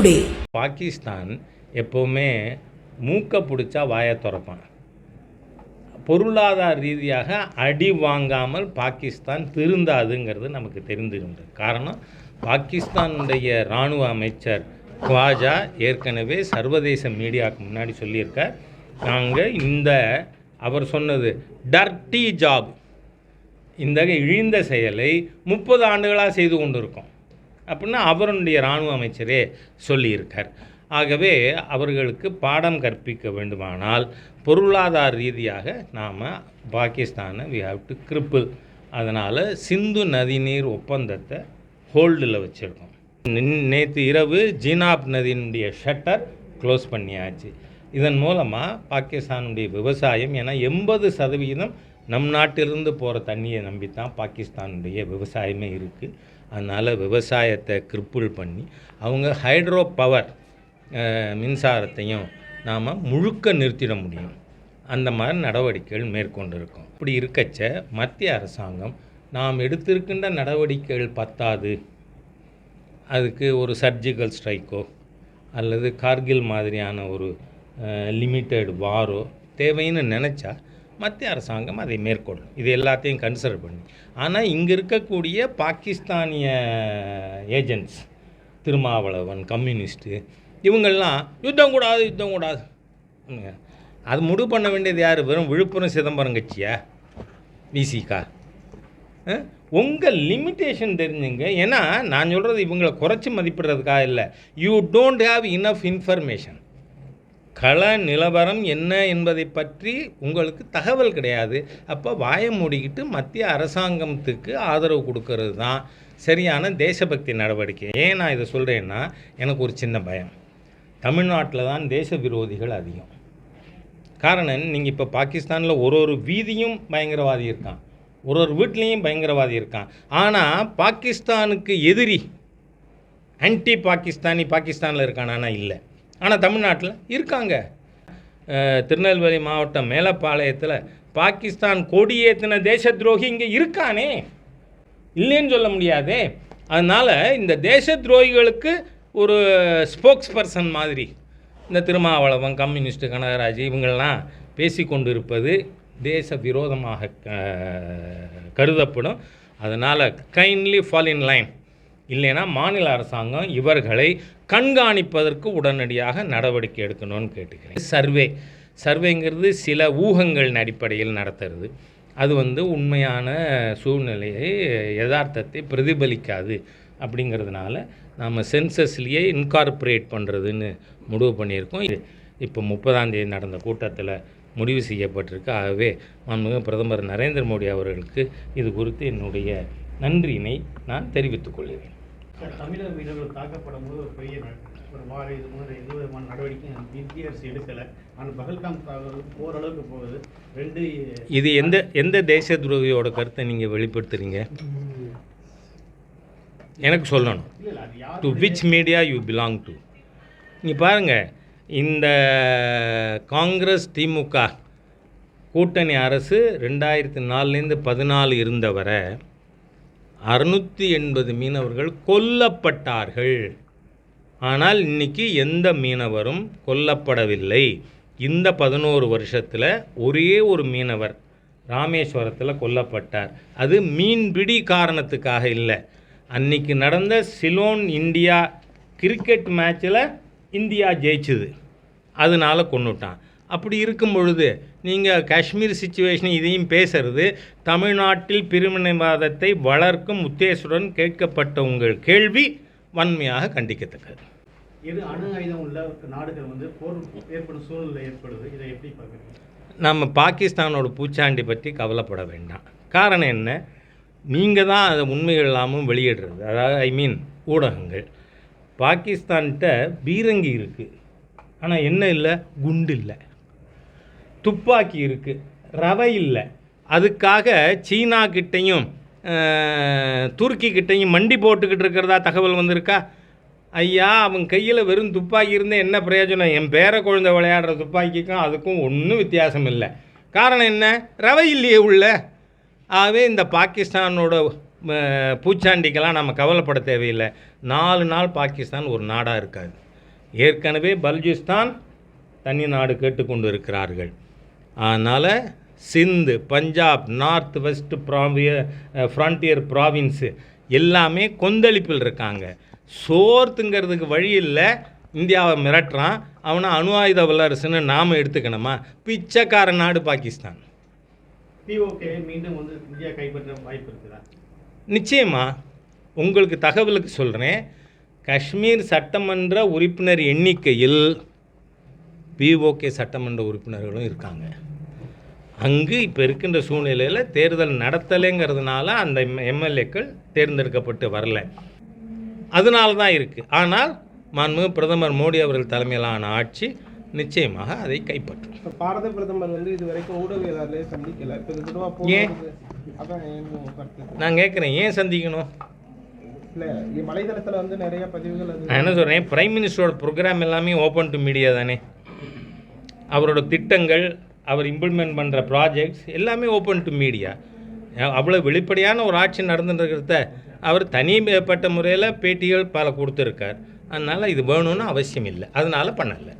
Today Pakistan எப்போவுமே மூக்கை பிடிச்சா வாயை திறப்பான். பொருளாதார ரீதியாக அடி வாங்காமல் பாகிஸ்தான் திருந்தாதுங்கிறது நமக்கு தெரிந்திருந்தது. காரணம் பாகிஸ்தானுடைய இராணுவ அமைச்சர் குவாஜா ஏற்கனவே சர்வதேச மீடியாவுக்கு முன்னாடி சொல்லியிருக்கார். நாங்கள் இந்த அவர் சொன்னது டர்டி ஜாப் இந்த இழிந்த செயலை முப்பது ஆண்டுகளாக செய்து கொண்டிருக்கோம். அப்படின்னா அவருடைய இராணுவ அமைச்சரே சொல்லியிருக்கார். ஆகவே அவர்களுக்கு பாடம் கற்பிக்க வேண்டுமானால் பொருளாதார ரீதியாக நாம் பாகிஸ்தானை வி ஹாவ் டு கிரிப்பிள் அதனால் சிந்து நதிநீர் ஒப்பந்தத்தை ஹோல்டில் வச்சுருக்கோம். நேற்று இரவு ஜீனாப் நதியினுடைய ஷட்டர் க்ளோஸ் பண்ணியாச்சு. இதன் மூலமாக பாகிஸ்தானுடைய விவசாயம் ஏன்னா எண்பது சதவீதம் நம் நாட்டிலிருந்து போகிற தண்ணியை நம்பித்தான் பாகிஸ்தானுடைய விவசாயமே இருக்குது அதனால் விவசாயத்தை கிரிப்பிள் பண்ணி அவங்க ஹைட்ரோ பவர் மின்சாரத்தையும் நாம் முழுக்க நிறுத்திட முடியும். அந்த மாதிரி நடவடிக்கைகள் மேற்கொண்டிருக்கோம். இப்படி இருக்கச்ச மத்திய அரசாங்கம் நாம் எடுத்திருக்கின்ற நடவடிக்கைகள் பத்தாது. அதுக்கு ஒரு சர்ஜிக்கல் ஸ்ட்ரைக்கோ அல்லது கார்கில் மாதிரியான ஒரு லிமிட்டெட் வாரோ தேவைன்னு நினச்சா மத்திய அரசாங்கம் அதை மேற்கொள்ளும். இது எல்லாத்தையும் கன்சிடர் பண்ணி. ஆனால் இங்கே இருக்கக்கூடிய பாகிஸ்தானிய ஏஜென்ட்ஸ் திருமாவளவன் கம்யூனிஸ்ட்டு இவங்கள்லாம் யுத்தம் கூடாது யுத்தம் கூடாது. அது முடிவு பண்ண வேண்டியது யார்? வெறும் விழுப்புரம் சிதம்பரம் கட்சியா? விசிகா உங்கள் லிமிட்டேஷன் தெரிஞ்சுங்க. ஏன்னா நான் சொல்கிறது இவங்களை குறைச்சி மதிப்பிடுறதுக்காக இல்லை. You don't have enough information கள நிலவரம் என்ன என்பதை பற்றி உங்களுக்கு தகவல் கிடையாது. அப்போ வாயை மூடிக்கிட்டு மத்திய அரசாங்கத்துக்கு ஆதரவு கொடுக்கறது தான் சரியான தேசபக்தி நடவடிக்கை. ஏன் நான் இதை சொல்கிறேன்னா எனக்கு ஒரு சின்ன பயம். தமிழ்நாட்டில் தான் தேச விரோதிகள் அதிகம். காரணம் நீங்கள் இப்போ பாகிஸ்தானில் ஒரு ஒரு வீதியும் பயங்கரவாதி இருக்கான். ஒரு ஒரு வீட்லேயும் பயங்கரவாதி இருக்கான். ஆனால் பாகிஸ்தானுக்கு எதிரி ஆன்டி பாகிஸ்தானி பாகிஸ்தானில் இருக்கானா. இல்லை. ஆனால் தமிழ்நாட்டில் இருக்காங்க. திருநெல்வேலி மாவட்டம் மேலப்பாளையத்தில் பாகிஸ்தான் கொடியேற்றின தேச துரோகி இங்கே இருக்கானே. இல்லைன்னு சொல்ல முடியாதே. அதனால் இந்த தேச துரோகிகளுக்கு ஒரு ஸ்போக்ஸ் பர்சன் மாதிரி இந்த திருமாவளவன் கம்யூனிஸ்ட் கனகராஜ் இவங்கள்லாம் பேசி கொண்டிருப்பது தேச விரோதமாக கருதப்படும். அதனால் கைண்ட்லி ஃபால் இன் லைன் இல்லைன்னா மாநில அரசாங்கம் இவர்களை கண்காணிப்பதற்கு உடனடியாக நடவடிக்கை எடுக்கணும்னு கேட்டுக்கிறேன். சர்வே. சர்வேங்கிறது சில ஊகங்களின் அடிப்படையில் நடத்துறது. அது வந்து உண்மையான சூழ்நிலையை யதார்த்தத்தை பிரதிபலிக்காது அப்படிங்கிறதுனால நாம் சென்சஸ்லேயே இன்கார்பரேட் பண்ணுறதுன்னு முடிவு பண்ணியிருக்கோம். இது இப்போ முப்பதாந்தேதி நடந்த கூட்டத்தில் முடிவு செய்யப்பட்டிருக்கு. ஆகவே மாண்புமிகு பிரதமர் நரேந்திர மோடி அவர்களுக்கு இது குறித்து என்னுடைய நன்றியினை நான் தெரிவித்துக் கொள்கிறேன். தமிழக மீனவர்கள் தாக்கப்படும் போது ஒரு பெரிய ஒரு வார இது மாதிரி எந்த விதமான நடவடிக்கையும் இந்திய அரசு எடுக்கலை. ஆனால் பகல்காம் தாக்குதல் ஓரளவுக்கு போகுது. ரெண்டு இது எந்த எந்த தேசிய துரோகியோட கருத்தை நீங்கள் வெளிப்படுத்துறீங்க? எனக்கு சொல்லணும். To which media you belong to நீங்கள் பாருங்கள் இந்த காங்கிரஸ் திமுக கூட்டணி அரசு ரெண்டாயிரத்தி நாலுலேருந்து பதினாலு இருந்தவரை அறுநூற்றி எண்பது மீனவர்கள் கொல்லப்பட்டார்கள். ஆனால் இன்னைக்கு எந்த மீனவரும் கொல்லப்படவில்லை. இந்த பதினோரு வருஷத்தில் ஒரே ஒரு மீனவர் ராமேஸ்வரத்தில் கொல்லப்பட்டார். அது மீன்பிடி காரணத்துக்காக இல்லை. அன்னைக்கு நடந்த சிலோன் இந்தியா கிரிக்கெட் மேட்ச்சில் இந்தியா ஜெயிச்சுது. அதனால் கொண்டுட்டான் அப்படி இருக்கும் பொழுது நீங்கள் காஷ்மீர் சுச்சுவேஷன் இதையும் பேசுறது தமிழ்நாட்டில் பிரிவினைவாதத்தை வளர்க்கும் உத்தேசத்துடன் கேட்கப்பட்ட உங்கள் கேள்வி வன்மையாக கண்டிக்கத்தக்கது. எது அணு ஆயுதம் உள்ள நாடுகள் வந்து போர் ஏற்படும் சூழ்நிலை ஏற்படுது? இதை எப்படி பார்க்குறீங்க? நம்ம பாகிஸ்தானோட பூச்சாண்டி பற்றி கவலைப்பட வேண்டாம். காரணம் என்ன? நீங்கள் தான் அதை உண்மைகள் இல்லாமல் வெளியிடுறது. அதாவது ஐ மீன் ஊடகங்கள். பாகிஸ்தான்கிட்ட பீரங்கி இருக்குது ஆனால் என்ன இல்லை? குண்டு இல்லை. துப்பாக்கி இருக்குது ரவை இல்லை. அதுக்காக சீனா கிட்டேயும் துருக்கி கிட்டேயும் மண்டி போட்டுக்கிட்டு இருக்கிறதா தகவல் வந்திருக்கா? ஐயா அவன் கையில் வெறும் துப்பாக்கி இருந்தால் என்ன பிரயோஜனம்? என் பேர குழந்தை விளையாடுற துப்பாக்கிக்கும் அதுக்கும் ஒன்றும் வித்தியாசம் இல்லை. காரணம் என்ன? ரவை இல்லையே உள்ள. ஆகவே இந்த பாகிஸ்தானோட பூச்சாண்டிக்கெல்லாம் நம்ம கவலைப்பட தேவையில்லை. நாலு நாள் பாகிஸ்தான் ஒரு நாடாக இருக்காது. ஏற்கனவே பல்ஜிஸ்தான் தனி நாடு கேட்டுக்கொண்டு இருக்கிறார்கள். அதனால் Sindh Punjab north west ப்ராவிய frontier province எல்லாமே கொந்தளிப்பில் இருக்காங்க. சோர்த்துங்கிறதுக்கு வழி இல்லை. இந்தியாவை மிரட்டுறான். அவனை அணு ஆயுத வல்லரசுன்னு நாம் எடுத்துக்கணுமா? பிச்சைக்கார நாடு பாகிஸ்தான். பிஓகே மீண்டும் வந்து இந்தியா கைப்பற்ற வாய்ப்பு இருக்குதா? நிச்சயமா. உங்களுக்கு தகவலுக்கு சொல்கிறேன் காஷ்மீர் சட்டமன்ற உறுப்பினர் எண்ணிக்கையில் பிஓகே சட்டமன்ற உறுப்பினர்களும் இருக்காங்க. அங்கு இப்போ இருக்கின்ற சூழ்நிலையில் தேர்தல் நடத்தலைங்கிறதுனால அந்த எம்எல்ஏக்கள் தேர்ந்தெடுக்கப்பட்டு வரல. அதனால தான் இருக்குது ஆனால் மாண்புமிகு பிரதமர் மோடி அவர்கள் தலைமையிலான ஆட்சி நிச்சயமாக அதை கைப்பற்றும். பாரத பிரதமர் வந்து இது வரைக்கும் ஊடகவியலாளர்களே சந்திக்கல. ஏன்? நான் கேட்குறேன் ஏன் சந்திக்கணும்? வலைதளத்துல வந்து நிறைய பதிவுகள் நான் என்ன சொல்கிறேன் பிரைம் மினிஸ்டரோட ப்ரோக்ராம் எல்லாமே ஓப்பன் டு மீடியா தானே? அவரோட திட்டங்கள் அவர் இம்ப்ளிமெண்ட் பண்ணுற ப்ராஜெக்ட்ஸ் எல்லாமே ஓப்பன் டு மீடியா அவ்வளோ வெளிப்படையான ஒரு ஆட்சி நடந்துருக்கிறத அவர் தனிப்பட்ட முறையில் பேட்டிகள் பல கொடுத்துருக்கார். அதனால் இது வேணும்னு அவசியம் இல்லை. அதனால் பண்ணலை.